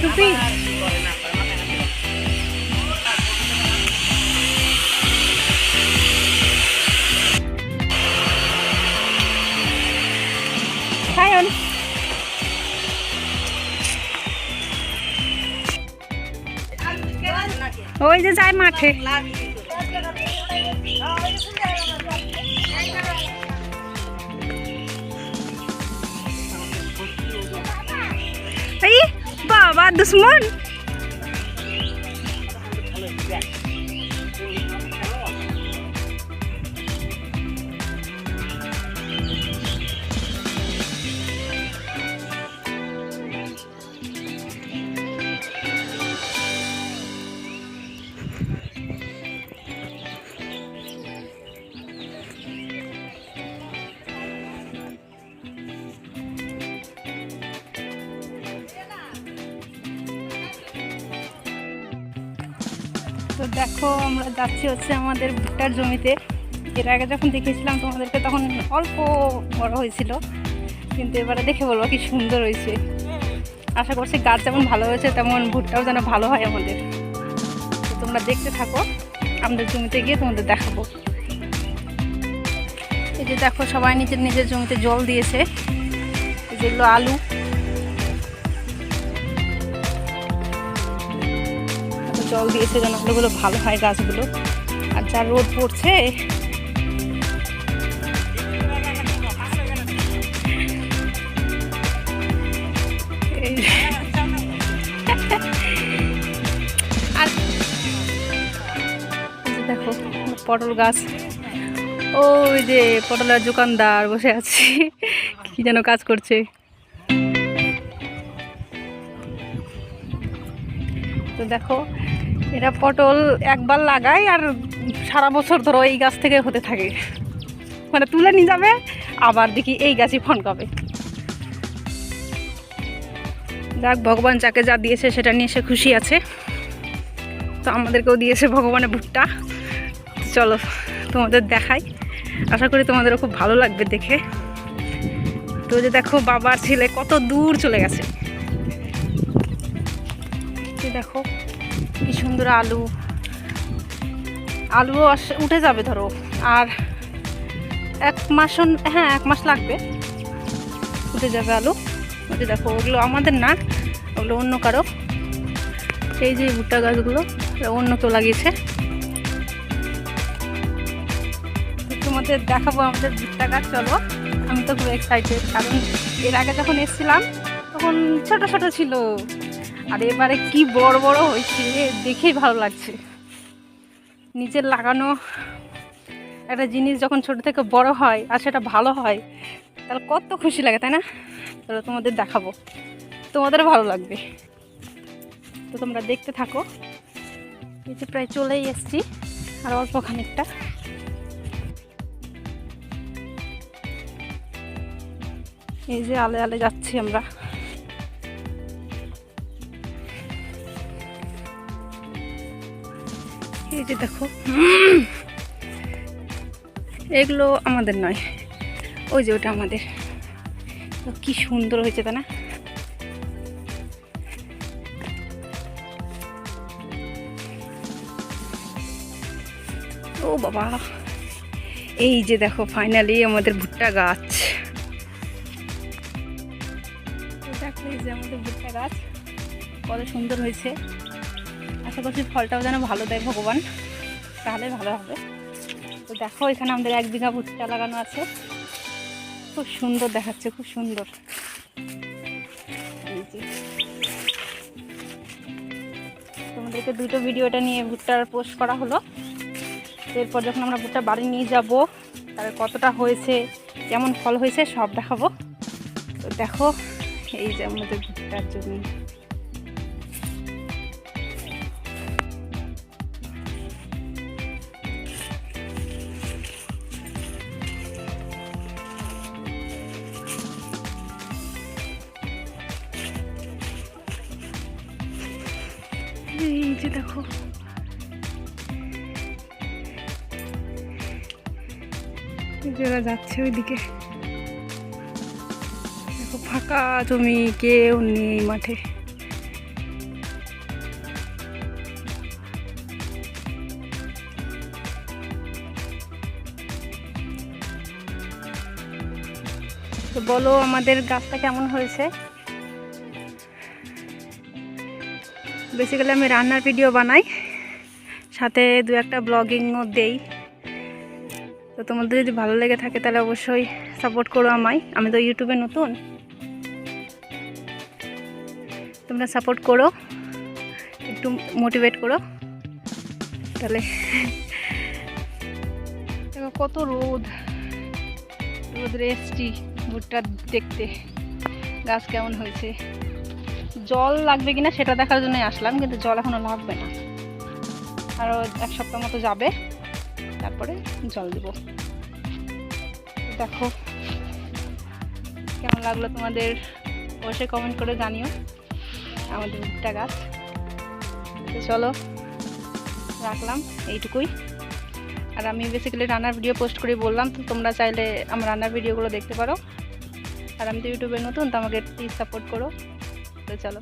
turun ওই যে যায় মাঠে এই বাবা দুশ্মন তো দেখো, আমরা যাচ্ছি হচ্ছে আমাদের ভুট্টার জমিতে। এর আগে যখন দেখেছিলাম তোমাদেরকে, তখন অল্প বড় হয়েছিল। কিন্তু এবারে দেখে বলব কি সুন্দর হয়েছে। আশা করছি গাছ যেমন ভালো হয়েছে, তেমন ভুট্টাও যেন ভালো হয় আমাদের। তো তোমরা দেখতে থাকো, আমাদের জমিতে গিয়ে তোমাদের দেখাবো। এই যে দেখো, সবাই নিজের নিজের জমিতে জল দিয়েছে। যেগুলো আলু। জল দিয়েছে যেন ওগুলো ভালো হয় গাছগুলো। আর যা রোদ পড়ছে। আর দেখো, পটল গাছ। ওই যে পটলের দোকানদার বসে আছে। কি যেন কাজ করছে। তো দেখো, এরা পটল একবার লাগায় আর সারা বছর ধরো এই গাছ থেকে হতে থাকে। মানে তুলে নিয়ে যাবে, আবার দেখি এই গাছই ফনকাবে। যাক, ভগবান যাকে যা দিয়েছে সেটা নিয়ে সে খুশি আছে। তো আমাদেরকেও দিয়েছে ভগবানের ভুট্টা। চলো, তোমাদের দেখাই। আশা করি তোমাদেরও খুব ভালো লাগবে দেখে। তো যে দেখো, বাবার ছেলে কত দূর চলে গেছে। এই দেখো, কি সুন্দর আলু। আলুও উঠে যাবে ধরো। আর এক মাস হ্যাঁ এক মাস লাগবে। উঠে যাবে আলু। ওই দেখো, ওগুলো আমাদের না, ওগুলো অন্য কারও। এই যে ভুট্টা গাছগুলো অন্য কেউ লাগিয়েছে। তোমাদের দেখাবো আমাদের ভুট্টা গাছ, চলো। আমি তো খুব এক্সাইটেড কারণ এর আগে যখন এসেছিলাম, তখন ছোট ছোট ছিল। আর এবারে কি বড় বড় হয়েছে, দেখেই ভালো লাগছে। নিজের লাগানো একটা জিনিস যখন ছোট থেকে বড় হয় আর সেটা ভালো হয়, তাহলে কত খুশি লাগে, তাই না? তাহলে তোমাদের দেখাবো। তোমাদেরও ভালো লাগবে। তো তোমরা দেখতে থাকো। এই যে প্রায় চলেই এসছি, আর অল্প খানিকটা। এই যে আলে আলে যাচ্ছি আমরা। এই যে দেখো। এগুলো আমাদের নয়। ওই যে ওটা আমাদের। কি সুন্দর হয়েছে তা না? ও বাবা। এই যে দেখো ফাইনালি আমাদের ভুট্টা গাছ। এই যে আমাদের ভুট্টা গাছ, কত সুন্দর হয়েছে। আশা করছি ফলটাও যেন ভালো দেয় ভগবান। তাহলে ভালো হবে। তো দেখো, এখানে আমাদের এক বিঘা ভুট্টা লাগানো আছে। খুব সুন্দর দেখাচ্ছে, খুব সুন্দর। তোমাদেরকে দুটো ভিডিওটা নিয়ে ভুট্টার পোস্ট করা হলো। এরপর যখন আমরা ভুট্টা বাড়ি নিয়ে যাব তার কতটা হয়েছে, কেমন ফল হয়েছে সব দেখাবো। তো দেখো, এই যে আমাদের ভুট্টার জমি। এই যে দেখো। ওরা যাচ্ছে ওইদিকে। দেখো, ফাঁকা জমি, কেউ নেই মাঠে। তো বলো, আমাদের গাছটা কেমন হয়েছে? বেসিক্যালি আমি রান্নার ভিডিও বানাই, সাথে দু একটা ব্লগিংও দেই। তো তোমাদের যদি ভালো লেগে থাকে তাহলে অবশ্যই সাপোর্ট করো আমায়। আমি তো ইউটিউবে নতুন। তোমরা সাপোর্ট করো, একটু মোটিভেট করো। তাহলে কত রোদ। রোদরে এসছি ভুট্টা দেখতে। গাছ কেমন হয়েছে। জল লাগবে কিনা সেটা দেখার জন্যই আসলাম, কিন্তু জল এখনও লাগবে না। আরও এক সপ্তাহ মতো যাবে, তারপরে জল দেব। দেখো, কেমন লাগল তোমাদের? অবশ্যই কমেন্ট করে জানিও, আমাদের ভুট্টা গাছ। চলো, রাখলাম এইটুকুই। আর আমি বেসিক্যালি রান্নার ভিডিও পোস্ট করে বললাম, তো তোমরা চাইলে আমার রান্নার ভিডিওগুলো দেখতে পারো। আর আমি তো ইউটিউবে নতুন, তো আমাকে প্লিজ সাপোর্ট করো। তো চলো